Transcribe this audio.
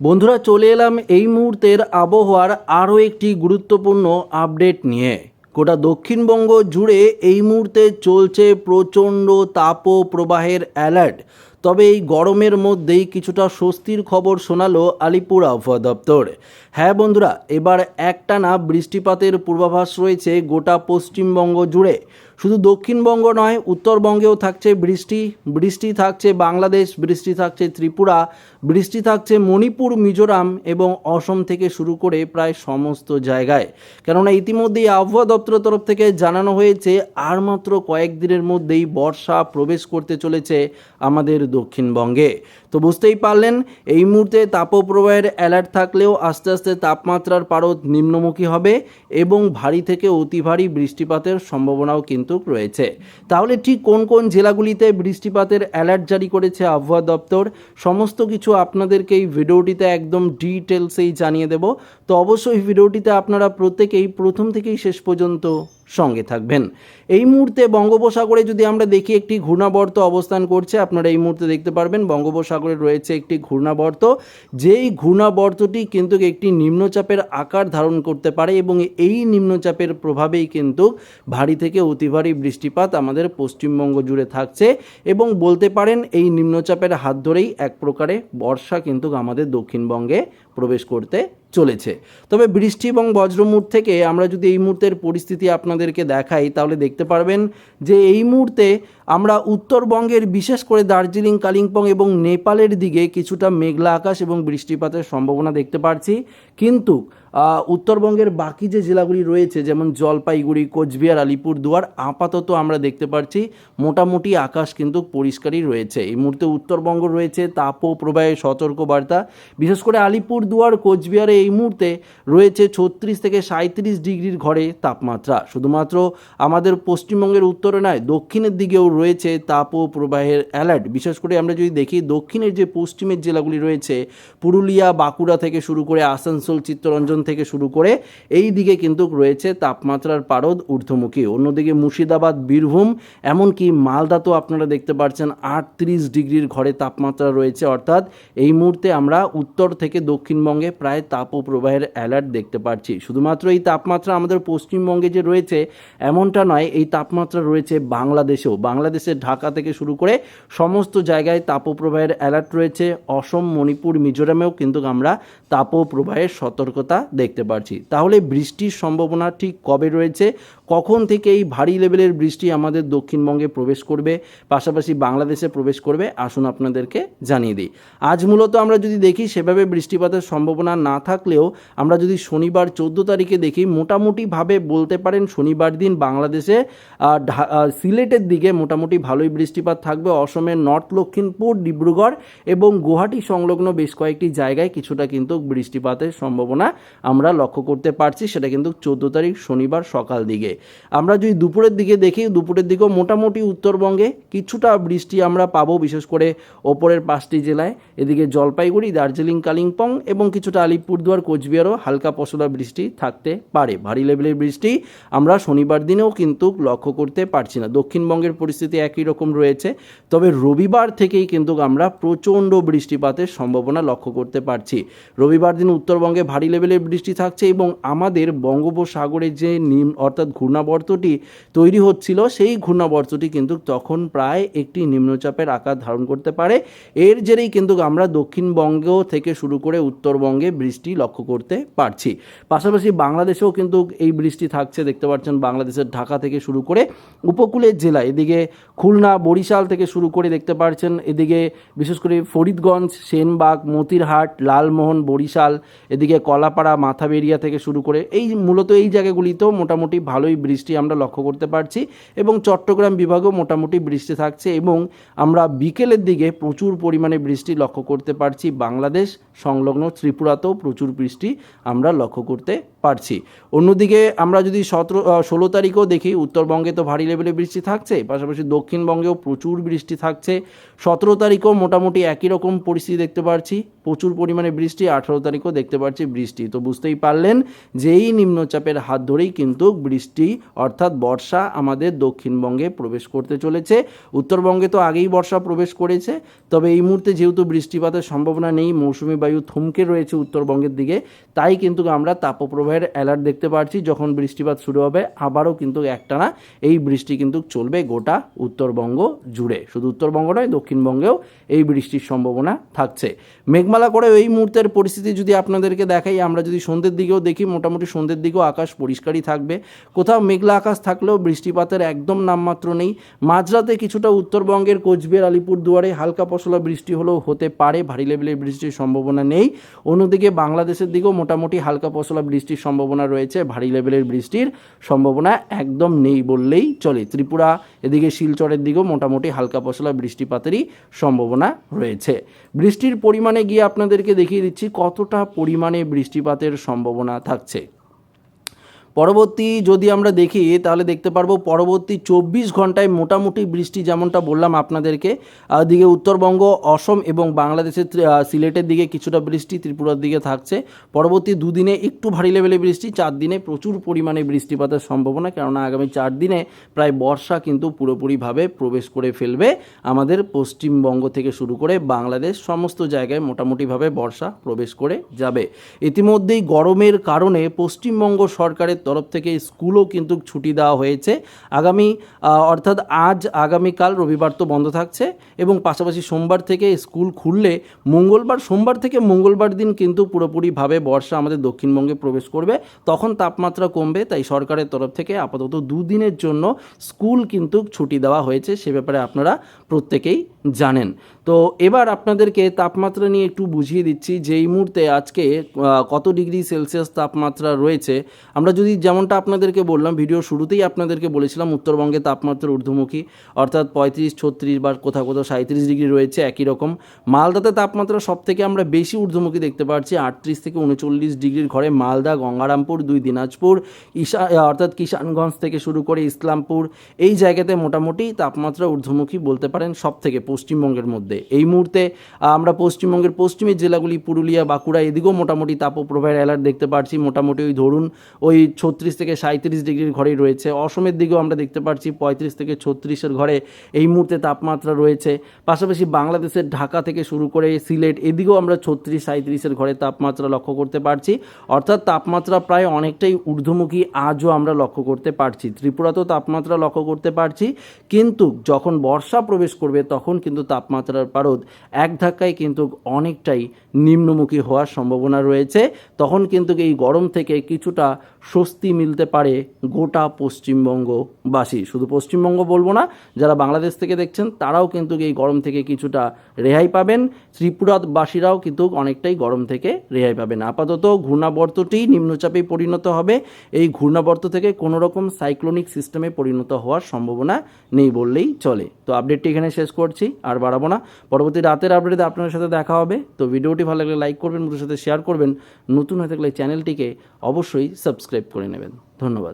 বন্ধুরা, চলে এলাম এই মুহূর্তের আবহাওয়ার আরও একটি গুরুত্বপূর্ণ আপডেট নিয়ে। গোটা দক্ষিণবঙ্গ জুড়ে এই মুহূর্তে চলছে প্রচণ্ড তাপ প্রবাহের অ্যালার্ট। তবে এই গরমের মধ্যেই কিছুটা স্বস্তির খবর শোনালো আলিপুর আবহাওয়া দপ্তর। হ্যাঁ বন্ধুরা, এবার একটানা বৃষ্টিপাতের পূর্বাভাস রয়েছে গোটা পশ্চিমবঙ্গ জুড়ে। শুধু দক্ষিণবঙ্গ নয়, উত্তরবঙ্গেও থাকছে বৃষ্টি বৃষ্টি থাকছে বাংলাদেশ, বৃষ্টি থাকছে ত্রিপুরা, বৃষ্টি থাকছে মণিপুর, মিজোরাম এবং অসম থেকে শুরু করে প্রায় সমস্ত জায়গায়। কেননা ইতিমধ্যেই আবহাওয়া দপ্তরের তরফ থেকে জানানো হয়েছে, আর মাত্র কয়েকদিনের মধ্যেই বর্ষা প্রবেশ করতে চলেছে আমাদের দক্ষিণবঙ্গে। তো বুঝতেই পারলেন, এই মুহূর্তে তাপপ্রবাহের অ্যালার্ট থাকলেও আস্তে আস্তে তাপমাত্রার পারদ নিম্নমুখী হবে এবং ভারী থেকে অতি ভারী বৃষ্টিপাতের সম্ভাবনাও কিন্তু রয়েছে। তাহলে ঠিক কোন কোন জেলাগুলিতে বৃষ্টিপাতের অ্যালার্ট জারি করেছে আবহাওয়া দপ্তর? সমস্ত কিছু আপনাদেরকে এই ভিডিওটিতে একদম ডিটেলসেই জানিয়ে দেব। তো অবশ্যই ভিডিওটিতে আপনারা প্রত্যেকেই প্রথম থেকেই শেষ পর্যন্ত সঙ্গে থাকবেন। এই মুহূর্তে বঙ্গোপসাগরে যদি আমরা দেখি একটি ঘূর্ণাবর্ত অবস্থান করছে, আপনারা এই মুহূর্তে দেখতে পারবেন বঙ্গোপসাগরে রয়েছে একটি ঘূর্ণাবর্ত। যেই ঘূর্ণাবর্তটি কিন্তু একটি নিম্নচাপের আকার ধারণ করতে পারে এবং এই নিম্নচাপের প্রভাবেই কিন্তু ভারী থেকে অতি ভারী বৃষ্টিপাত আমাদের পশ্চিমবঙ্গ জুড়ে থাকছে এবং বলতে পারেন এই নিম্নচাপের হাত ধরেই এক প্রকারে বর্ষা কিন্তু আমাদের দক্ষিণবঙ্গে প্রবেশ করতে চলেছে। তবে বৃষ্টি এবং বজ্রমুট থেকে আমরা যদি এই মুহূর্তের পরিস্থিতি আপনাদেরকে দেখাই, তাহলে দেখতে পারবেন যে এই মুহূর্তে আমরা উত্তরবঙ্গের, বিশেষ করে দার্জিলিং, কালিম্পং এবং নেপালের দিকে কিছুটা মেঘলা আকাশ এবং বৃষ্টিপাতের সম্ভাবনা দেখতে পাচ্ছি কিন্তু উত্তরবঙ্গের বাকি যে জেলাগুলি রয়েছে, যেমন জলপাইগুড়ি, কোচবিহার, আলিপুরদুয়ার, আপাতত আমরা দেখতে পাচ্ছি মোটামুটি আকাশ কিন্তু পরিষ্কারই রয়েছে। এই মুহূর্তে উত্তরবঙ্গ রয়েছে তাপ প্রবাহের সতর্কবার্তা। বিশেষ করে আলিপুরদুয়ার, কোচবিহারে এই মুহূর্তে রয়েছে ছত্রিশ থেকে সাঁত্রিশ ডিগ্রির ঘরে তাপমাত্রা। শুধুমাত্র আমাদের পশ্চিমবঙ্গের উত্তরে নয়, দক্ষিণের দিকেও রয়েছে তাপ প্রবাহের অ্যালার্ট। বিশেষ করে আমরা যদি দেখি, দক্ষিণের যে পশ্চিমের জেলাগুলি রয়েছে, পুরুলিয়া, বাঁকুড়া থেকে শুরু করে আসানসোল, চিত্তরঞ্জন থেকে শুরু করে এই দিকে কিন্তু রয়েছে তাপমাত্রার পারদ ঊর্ধ্বমুখী। অন্যদিকে মুর্শিদাবাদ, বীরভূম, এমনকি মালদা তো আপনারা দেখতে পাচ্ছেন আটত্রিশ ডিগ্রির ঘরে তাপমাত্রা রয়েছে। অর্থাৎ এই মুহূর্তে আমরা উত্তর থেকে দক্ষিণবঙ্গে প্রায় তাপপ্রবাহের অ্যালার্ট দেখতে পাচ্ছি শুধুমাত্র এই তাপমাত্রা আমাদের পশ্চিমবঙ্গে যে রয়েছে, এমনটা নয়, এই তাপমাত্রা রয়েছে বাংলাদেশেও। বাংলাদেশের ঢাকা থেকে শুরু করে সমস্ত জায়গায় তাপপ্রবাহের অ্যালার্ট রয়েছে। অসম, মণিপুর, মিজোরামেও কিন্তু আমরা তাপপ্রবাহের সতর্কতা দেখতে পাচ্ছি তাহলে বৃষ্টির সম্ভাবনা ঠিক কবে রয়েছে? কখন থেকে এই ভারী লেভেলের বৃষ্টি আমাদের দক্ষিণবঙ্গে প্রবেশ করবে, পাশাপাশি বাংলাদেশে প্রবেশ করবে, আসুন আপনাদেরকে জানিয়ে দিই। আজ মূলত আমরা যদি দেখি, সেভাবে বৃষ্টিপাতের সম্ভাবনা না থাকলেও আমরা যদি শনিবার চোদ্দ তারিখে দেখি, মোটামুটিভাবে বলতে পারেন শনিবার দিন বাংলাদেশে সিলেটের দিকে মোটামুটি ভালোই বৃষ্টিপাত থাকবে। অসমের নর্থ লক্ষিণপুর ডিব্রুগড় এবং গুয়াহাটি সংলগ্ন বেশ কয়েকটি জায়গায় কিছুটা কিন্তু বৃষ্টিপাতের সম্ভাবনা আমরা লক্ষ্য করতে পারছি। সেটা কিন্তু চোদ্দ তারিখ শনিবার সকাল দিকে। আমরা যদি দুপুরের দিকে দেখি, দুপুরের দিকেও মোটামুটি উত্তরবঙ্গে কিছুটা বৃষ্টি আমরা পাবো, বিশেষ করে ওপরের পাঁচটি জেলায়। এদিকে জলপাইগুড়ি, দার্জিলিং, কালিম্পং এবং কিছুটা আলিপুরদুয়ার, কোচবিহারও হালকা পশলা বৃষ্টি থাকতে পারে। ভারী লেভেলের বৃষ্টি আমরা শনিবার দিনেও কিন্তু লক্ষ্য করতে পারছি না। দক্ষিণবঙ্গের পরিস্থিতি একই রকম রয়েছে, তবে রবিবার থেকেই কিন্তু আমরা প্রচণ্ড বৃষ্টিপাতের সম্ভাবনা লক্ষ্য করতে পারছি। রবিবার দিন উত্তরবঙ্গে ভারী লেভেলের বৃষ্টি থাকছে এবং আমাদের বঙ্গোপসাগরে যে নিম্ন অর্থাৎ ঘূর্ণাবর্তটি তৈরি হচ্ছিল, সেই ঘূর্ণাবর্তটি কিন্তু তখন প্রায় একটি নিম্নচাপের আকার ধারণ করতে পারে। এর জেরেই কিন্তু আমরা দক্ষিণবঙ্গ থেকে শুরু করে উত্তরবঙ্গে বৃষ্টি লক্ষ্য করতে পারছি। পাশাপাশি বাংলাদেশেও কিন্তু এই বৃষ্টি থাকছে, দেখতে পাচ্ছেন বাংলাদেশের ঢাকা থেকে শুরু করে উপকূলের জেলা। এদিকে খুলনা, বরিশাল থেকে শুরু করে দেখতে পাচ্ছেন এদিকে বিশেষ করে ফরিদগঞ্জ, সেনবাগ, মতিরহাট, লালমোহন, বরিশাল, এদিকে কলাপাড়া, মাথাবেরিয়া থেকে শুরু করে এই মূলত এই জায়গাগুলিতেও মোটামুটি ভালোই বৃষ্টি আমরা লক্ষ্য করতে পারছি এবং চট্টগ্রাম বিভাগেও মোটামুটি বৃষ্টি থাকছে এবং আমরা বিকেলের দিকে প্রচুর পরিমাণে বৃষ্টি লক্ষ্য করতে পারছি। বাংলাদেশ সংলগ্ন ত্রিপুরাতেও প্রচুর বৃষ্টি আমরা লক্ষ্য করতে পারছি। অন্যদিকে আমরা যদি সতেরো ষোলো তারিখও দেখি, উত্তরবঙ্গে তো ভারী লেভেলে বৃষ্টি থাকছে, পাশাপাশি দক্ষিণবঙ্গেও প্রচুর বৃষ্টি থাকছে। সতেরো তারিখও মোটামুটি একই রকম পরিস্থিতি দেখতে পাচ্ছি প্রচুর পরিমাণে বৃষ্টি, আঠারো তারিখও দেখতে পাচ্ছি বৃষ্টি। তো বুঝতেই পারলেন যে এই নিম্নচাপের হাত ধরেই কিন্তু বৃষ্টি, অর্থাৎ বর্ষা আমাদের দক্ষিণবঙ্গে প্রবেশ করতে চলেছে। উত্তরবঙ্গে তো আগেই বর্ষা প্রবেশ করেছে, তবে এই মুহূর্তে যেহেতু বৃষ্টিপাতের সম্ভাবনা নেই, মৌসুমি বায়ু থমকে রয়েছে উত্তরবঙ্গের দিকে, তাই কিন্তু আমরা তাপপ্রবাহের অ্যালার্ট দেখতে পাচ্ছি যখন বৃষ্টিপাত শুরু হবে, আবারও কিন্তু একটানা এই বৃষ্টি কিন্তু চলবে গোটা উত্তরবঙ্গ জুড়ে। শুধু উত্তরবঙ্গ নয়, দক্ষিণবঙ্গেও এই বৃষ্টির সম্ভাবনা থাকছে। মেঘমালা করে এই মুহূর্তের পরিস্থিতি যদি আপনাদেরকে দেখাই, আমরা যদি সন্ধ্যের দিকেও দেখি, মোটামুটি সন্ধ্যের দিকেও আকাশ পরিষ্কারই থাকবে। কোথাও মেঘলা আকাশ থাকলেও বৃষ্টিপাতের একদম নামমাত্র নেই। মাঝরাতে কিছুটা উত্তরবঙ্গের কোচবিহার, আলিপুরদুয়ারে হালকা পশলা বৃষ্টি হলেও হতে পারে, ভারী লেভেলের বৃষ্টির সম্ভাবনা নেই। অন্যদিকে বাংলাদেশের দিকেও মোটামুটি হালকা পশলা বৃষ্টির সম্ভাবনা রয়েছে। ভারী লেভেলের বৃষ্টির সম্ভাবনা একদম নেই বললেই চলে। ত্রিপুরা, এদিকে শিলচরের দিকেও মোটামুটি হালকা পশলা বৃষ্টিপাতেরই সম্ভাবনা রয়েছে। বৃষ্টির পরিমাণে গিয়ে আপনাদেরকে দেখিয়ে দিচ্ছি কতটা পরিমাণে বৃষ্টিপাতের সম্ভাবনা থাকছে। পরবর্তী যদি আমরা দেখি, তাহলে দেখতে পারব পরবর্তী চব্বিশ ঘন্টায় মোটামুটি বৃষ্টি যেমনটা বললাম আপনাদেরকে দিকে উত্তরবঙ্গ, অসম এবং বাংলাদেশের সিলেটের দিকে কিছুটা বৃষ্টি ত্রিপুরার দিকে থাকছে। পরবর্তী দুদিনে একটু ভারী লেভেলে বৃষ্টি, চার দিনে প্রচুর পরিমাণে বৃষ্টিপাতের সম্ভাবনা, কেননা আগামী চার দিনে প্রায় বর্ষা কিন্তু পুরোপুরিভাবে প্রবেশ করে ফেলবে। আমাদের পশ্চিমবঙ্গ থেকে শুরু করে বাংলাদেশ, সমস্ত জায়গায় মোটামুটিভাবে বর্ষা প্রবেশ করে যাবে। ইতিমধ্যেই গরমের কারণে পশ্চিমবঙ্গ সরকারের তরফ থেকে স্কুলও কিন্তু ছুটি দেওয়া হয়েছে। আগামী অর্থাৎ আজ, আগামীকাল রবিবার তো বন্ধ থাকছে এবং পাশাপাশি সোমবার থেকে স্কুল খুললে মঙ্গলবার, সোমবার থেকে মঙ্গলবার দিন কিন্তু পুরোপুরিভাবে বর্ষা আমাদের দক্ষিণবঙ্গে প্রবেশ করবে। তখন তাপমাত্রা কমবে, তাই সরকারের তরফ থেকে আপাতত দুদিনের জন্য স্কুল কিন্তু ছুটি দেওয়া হয়েছে। সে ব্যাপারে আপনারা প্রত্যেকেই জানেন। তো এবার আপনাদেরকে তাপমাত্রা নিয়ে একটু বুঝিয়ে দিচ্ছি যে এই মুহূর্তে আজকে কত ডিগ্রি সেলসিয়াস তাপমাত্রা রয়েছে। আমরা যদি যেমনটা আপনাদেরকে বললাম, ভিডিও শুরুতেই আপনাদেরকে বলেছিলাম উত্তরবঙ্গে তাপমাত্রা ঊর্ধ্বমুখী, অর্থাৎ পঁয়ত্রিশ, ছত্রিশ বা কোথাও কোথাও সাঁত্রিশ ডিগ্রি রয়েছে একই রকম। মালদাতে তাপমাত্রা সব থেকে আমরা বেশি ঊর্ধ্বমুখী দেখতে পাচ্ছি, আটত্রিশ থেকে উনচল্লিশ ডিগ্রির ঘরে। মালদা, গঙ্গারামপুর, দুই দিনাজপুর, ঈশা অর্থাৎ কিষানগঞ্জ থেকে শুরু করে ইসলামপুর, এই জায়গাতে মোটামুটি তাপমাত্রা ঊর্ধ্বমুখী বলতে পারেন সব থেকে পশ্চিমবঙ্গের মধ্যে। এই মুহূর্তে আমরা পশ্চিমবঙ্গের পশ্চিমের জেলাগুলি, পুরুলিয়া, বাঁকুড়া, এদিকেও মোটামুটি তাপপ্রবাহের অ্যালার্ট দেখতে পাচ্ছি মোটামুটি ওই ধরুন, ওই ছত্রিশ থেকে সাঁত্রিশ ডিগ্রির ঘরেই রয়েছে। অসমের দিকেও আমরা দেখতে পাচ্ছি পঁয়ত্রিশ থেকে ছত্রিশের ঘরে এই মুহূর্তে তাপমাত্রা রয়েছে। পাশাপাশি বাংলাদেশের ঢাকা থেকে শুরু করে সিলেট, এদিকেও আমরা ছত্রিশ সাঁত্রিশের ঘরে তাপমাত্রা লক্ষ্য করতে পারছি। অর্থাৎ তাপমাত্রা প্রায় অনেকটাই ঊর্ধ্বমুখী আজও আমরা লক্ষ্য করতে পারছি। ত্রিপুরাতেও তাপমাত্রা লক্ষ্য করতে পারছি। কিন্তু যখন বর্ষা প্রবেশ করবে, তখন কিন্তু তাপমাত্রার পারদ এক ধাক্কায় কিন্তু অনেকটাই নিম্নমুখী হওয়ার সম্ভাবনা রয়েছে। তখন কিন্তু এই গরম থেকে কিছুটা স্বস্তি মিলতে পারে গোটা পশ্চিমবঙ্গবাসী। শুধু পশ্চিমবঙ্গ বলব না, যারা বাংলাদেশ থেকে দেখছেন, তারাও কিন্তু এই গরম থেকে কিছুটা রেহাই পাবেন। ত্রিপুরাবাসীরাও কিন্তু অনেকটাই গরম থেকে রেহাই পাবেন। আপাতত ঘূর্ণাবর্তটি নিম্নচাপে পরিণত হবে। এই ঘূর্ণাবর্ত থেকে কোনো রকম সাইক্লোনিক সিস্টেমে পরিণত হওয়ার সম্ভাবনা নেই বললেই চলে। তো আপডেটটি এখানে শেষ করছি। আর বাড়াবো না। পরবর্তী রাতের আপডেটে আপনার সাথে দেখা হবে। তো ভিডিওটি ভালো লাগলে লাইক করবেন, বন্ধুদের সাথে শেয়ার করবেন। নতুন হয়ে থাকলে চ্যানেলটিকে অবশ্যই সাবস্ক্রাইব করে নেবেন। ধন্যবাদ।